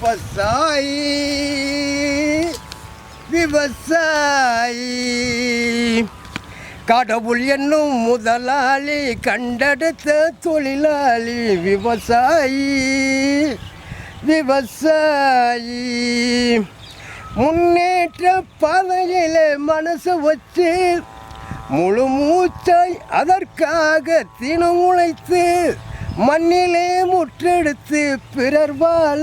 விவசாயி விவசாயி. கடவுள் என்னும் முதலாளி கண்டெடுத்த தொழிலாளி விவசாயி விவசாயி. முன்னேற்ற பாதையிலே மனசு வச்சு முழு மூச்சாய் அதற்காக தினம் உழைத்து மண்ணிலே முற்றெடுத்து பிறர் வாழ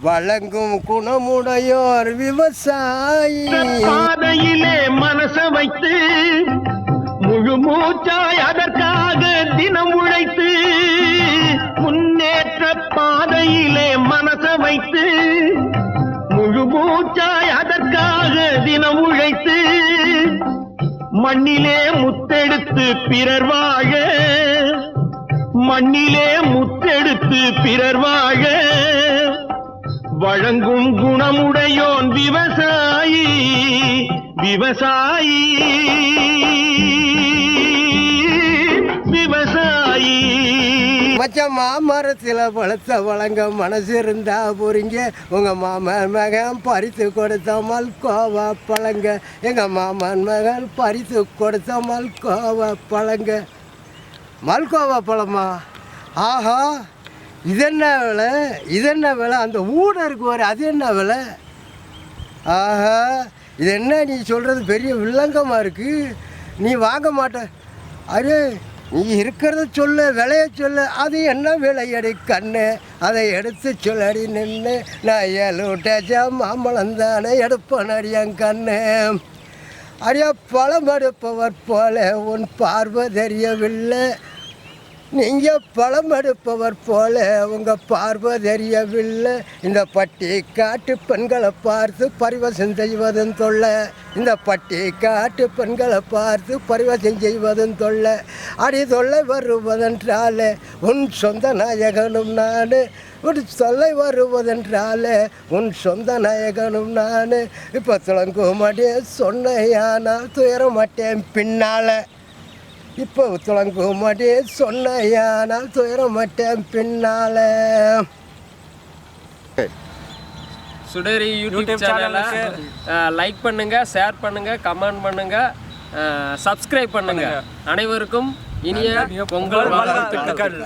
வழங்கும் குணமுடையோர் விவசாயி. பாதையிலே மனச வைத்து முழு மூச்சாய் அதற்காக தினம் உழைத்து முன்னேற்ற பாதையிலே மனச வைத்து முழு மூச்சாய் அதற்காக தினம் உழைத்து மண்ணிலே முத்தெடுத்து பிறர் வாழ மண்ணிலே முத்தெடுத்து பிறர் வாழ வழங்கும் குணமுடையோன் விவசாயி விவசாயி. விவசாயி. மச்சம் மாமரத்தில் பழத்த வழங்க மனசு இருந்தா புரிங்க உங்க மாமன் மகன் பறித்து கொடுத்தாமல் மல்கோவா பழங்க. எங்க மாமன் மகன் பறித்து கொடுத்தாமல் மல்கோவா பழங்க. மல்கோவா பழமா ஆஹா இது என்ன விலை? இது என்ன விலை? அந்த ஊடருக்கு வர அது என்ன விலை? ஆஹா இது என்ன நீ சொல்கிறது பெரிய வில்லங்கமாக இருக்குது நீ வாங்க மாட்ட. அரே நீ இருக்கிறத சொல்லு விலைய சொல்லு. அது என்ன விலையடி கண்ணு அதை எடுத்து சொல்லடி நின்று நான் ஏழுட்டேச்சா மாம்பழம் தானே எடுப்பேன் அடியன் கண்ணு. அடியா பழம் எடுப்பவர் போல உன் பார்வை தெரியவில்லை. நீங்கள் பழம் எடுப்பவர் போல உங்கள் பார்வை தெரியவில்லை. இந்த பட்டி காட்டு பெண்களை பார்த்து பரிவசம் செய்வதும் தொல்லை. இந்த பட்டி காட்டு பெண்களை பார்த்து பரிவசம் செய்வதும் தொல்லை. அடி தொல்லை வருவதென்றாலே உன் சொந்த நாயகனும் நான். ஒரு தொல்லை வருவதென்றாலே உன் சொந்த நாயகனும் நான். இப்போ துளங்குமாட்டே சொன்னையானால் துயர மாட்டேன் பின்னால். இப்போ துளங்கு மாட்டே சொன்னையானால் துயர மாட்டேன் பின்னால. சுடரி யூடியூப் சேனலை லைக் பண்ணுங்க ஷேர் பண்ணுங்க கமெண்ட் பண்ணுங்க சப்ஸ்கிரைப் பண்ணுங்க. அனைவருக்கும் இனிய பொங்கல் வாழ்த்துக்கள்.